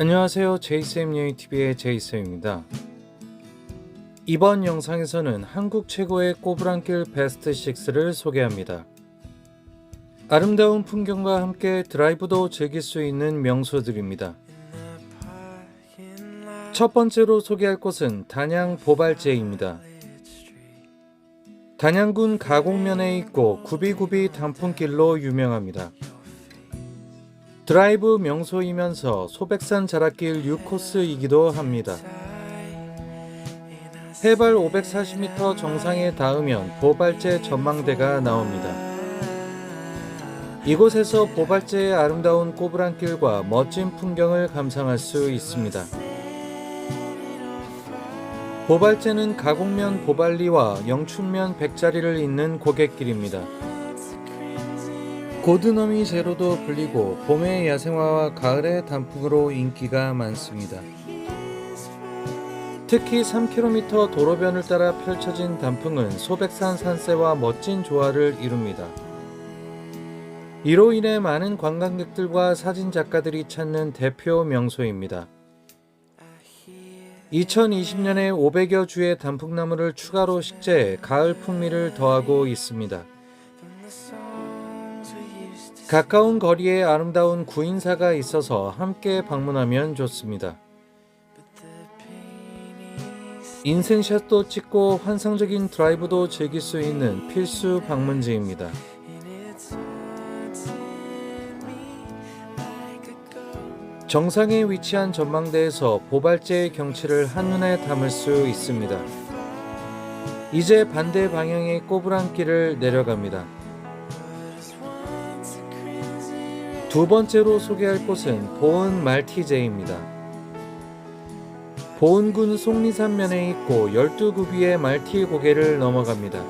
안녕하세요. 여행TV의 제이쌤입니다. 이번 영상에서는 한국 최고의 꼬부랑길 베스트 6를 소개합니다. 아름다운 풍경과 함께 드라이브도 즐길 수 있는 명소들입니다. 첫 번째로 소개할 곳은 단양 보발제입니다. 단양군 가곡면에 있고 구비구비 단풍길로 유명합니다. 드라이브 명소이면서 소백산 자락길 6코스이기도 합니다. 해발 540m 정상에 닿으면 보발제 전망대가 나옵니다. 이곳에서 보발제의 아름다운 꼬부랑길과 멋진 풍경을 감상할 수 있습니다. 보발제는 가곡면 보발리와 영춘면 백자리를 잇는 고갯길입니다. 고드너미 제로도 불리고 봄의 야생화와 가을의 단풍으로 인기가 많습니다. 특히 3km 도로변을 따라 펼쳐진 단풍은 소백산 산세와 멋진 조화를 이룹니다. 이로 인해 많은 관광객들과 사진 작가들이 찾는 대표 명소입니다. 2020년에 500여 주의 단풍나무를 추가로 식재해 가을 풍미를 더하고 있습니다. 가까운 거리에 아름다운 구인사가 있어서 함께 방문하면 좋습니다. 인생샷도 찍고 환상적인 드라이브도 즐길 수 있는 필수 방문지입니다. 정상에 위치한 전망대에서 보발제의 경치를 한눈에 담을 수 있습니다. 이제 반대 방향의 꼬부랑길을 내려갑니다. 두 번째로 소개할 곳은 보은 말티제입니다. 보은군 속리산면에 있고 12구비의 말티 고개를 넘어갑니다.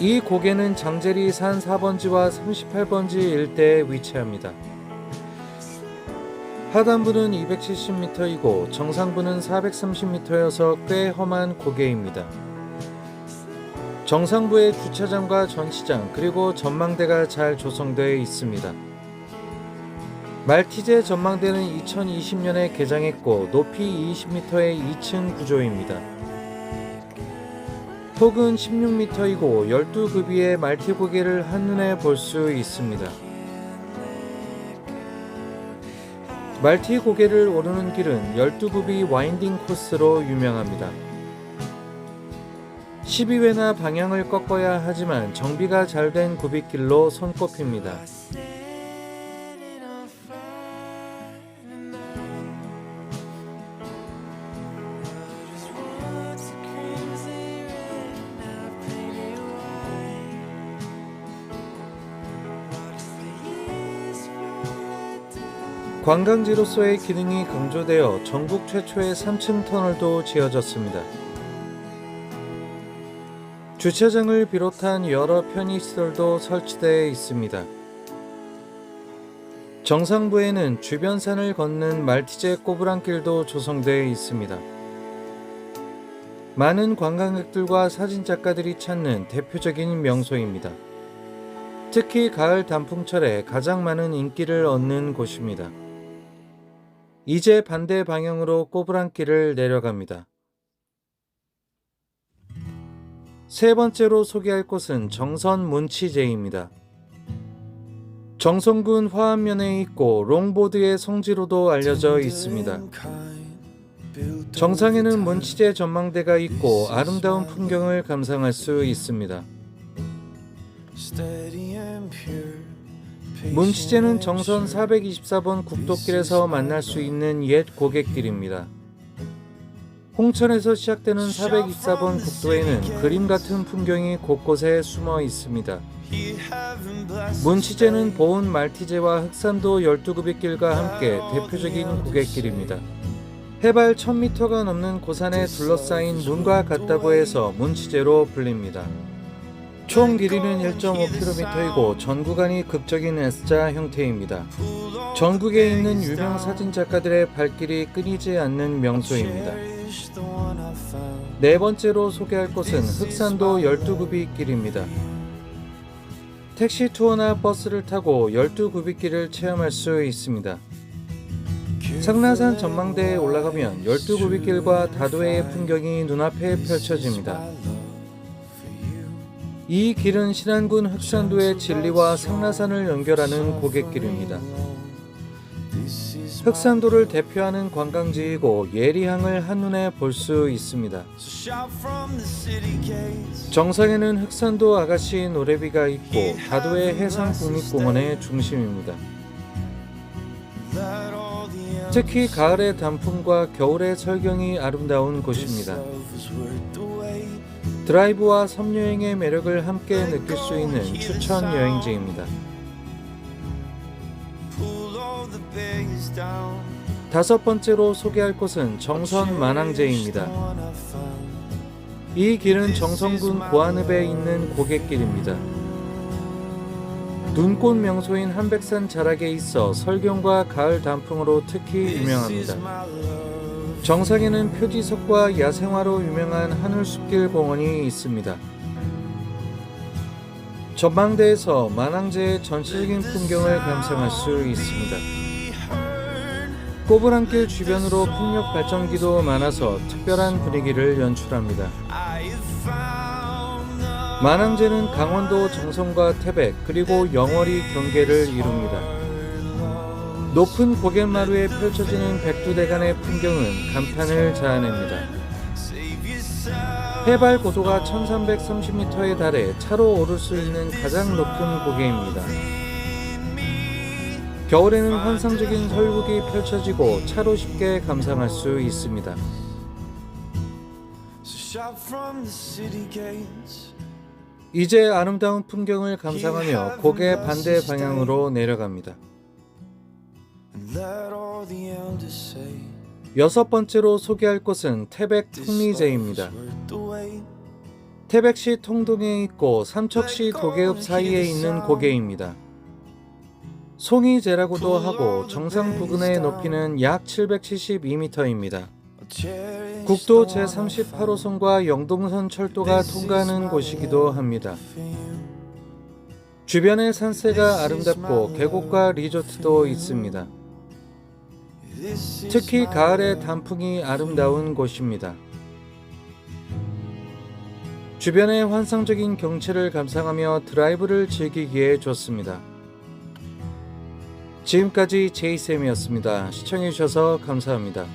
이 고개는 장제리 산 4번지와 38번지 일대에 위치합니다. 하단부는 270m이고 정상부는 430m여서 꽤 험한 고개입니다. 정상부에 주차장과 전시장 그리고 전망대가 잘 조성되어 있습니다. 말티제 전망대는 2020년에 개장했고 높이 20m의 2층 구조입니다. 폭은 16m이고 12급이의 말티 고개를 한눈에 볼 수 있습니다. 말티 고개를 오르는 길은 12급이 와인딩 코스로 유명합니다. 12회나 방향을 꺾어야 하지만 정비가 잘 된 구빗길로 손꼽힙니다. 관광지로서의 기능이 강조되어 전국 최초의 3층 터널도 지어졌습니다. 주차장을 비롯한 여러 편의시설도 설치되어 있습니다. 정상부에는 주변 산을 걷는 말티제 꼬부랑길도 조성되어 있습니다. 많은 관광객들과 사진작가들이 찾는 대표적인 명소입니다. 특히 가을 단풍철에 가장 많은 인기를 얻는 곳입니다. 이제 반대 방향으로 꼬부랑길을 내려갑니다. 세 번째로 소개할 곳은 정선 문치제입니다. 정선군 화암면에 있고 롱보드의 성지로도 알려져 있습니다. 정상에는 문치제 전망대가 있고 아름다운 풍경을 감상할 수 있습니다. 문치제는 정선 424번 국도길에서 만날 수 있는 옛 고갯길입니다. 홍천에서 시작되는 424번 국도에는 그림 같은 풍경이 곳곳에 숨어 있습니다. 문치제는 보은 말티제와 흑산도 12급의 길과 함께 대표적인 고갯길입니다. 해발 1000m가 넘는 고산에 둘러싸인 문과 같다고 해서 문치제로 불립니다. 총 길이는 1.5km이고 전 구간이 극적인 S자 형태입니다. 전국에 있는 유명 사진 작가들의 발길이 끊이지 않는 명소입니다. 네 번째로 소개할 곳은 흑산도 12구비 길입니다. 택시 투어나 버스를 타고 12구비 길을 체험할 수 있습니다. 상나산 전망대에 올라가면 12구빗길과 다도해의 풍경이 눈앞에 펼쳐집니다. 이 길은 신안군 흑산도의 진리와 상나산을 연결하는 고갯길입니다. 흑산도를 대표하는 관광지이고 예리항을 한눈에 볼 수 있습니다. 정상에는 흑산도 아가씨 노래비가 있고 다도해 해상국립공원의 중심입니다. 특히 가을의 단풍과 겨울의 설경이 아름다운 곳입니다. 드라이브와 섬여행의 매력을 함께 느낄 수 있는 추천 여행지입니다. 다섯 번째로 소개할 곳은 정선 만항제입니다. 이 길은 정선군 고안읍에 있는 고갯길입니다. 눈꽃 명소인 한백산 자락에 있어 설경과 가을 단풍으로 특히 유명합니다. 정상에는 표지석과 야생화로 유명한 하늘숲길 공원이 있습니다. 전망대에서 만항제의 전체적인 풍경을 감상할 수 있습니다. 꼬부랑길 주변으로 풍력 발전기도 많아서 특별한 분위기를 연출합니다. 만항제는 강원도 정선과 태백 그리고 영월이 경계를 이룹니다. 높은 고갯마루에 펼쳐지는 백두대간의 풍경은 감탄을 자아냅니다. 해발 고도가 1330m에 달해 차로 오를 수 있는 가장 높은 고개입니다. 겨울에는 환상적인 설국이 펼쳐지고 차로 쉽게 감상할 수 있습니다. 이제 아름다운 풍경을 감상하며 고개 반대 방향으로 내려갑니다. 여섯 번째로 소개할 곳은 태백 통리제입니다. 태백시 통동에 있고 삼척시 도계읍 사이에 있는 고개입니다. 송이제라고도 하고 정상 부근의 높이는 약 772m입니다. 국도 제38호선과 영동선 철도가 통과하는 곳이기도 합니다. 주변의 산세가 아름답고 계곡과 리조트도 있습니다. 특히 가을의 단풍이 아름다운 곳입니다. 주변의 환상적인 경치를 감상하며 드라이브를 즐기기에 좋습니다. 지금까지 제이쌤이었습니다. 시청해주셔서 감사합니다.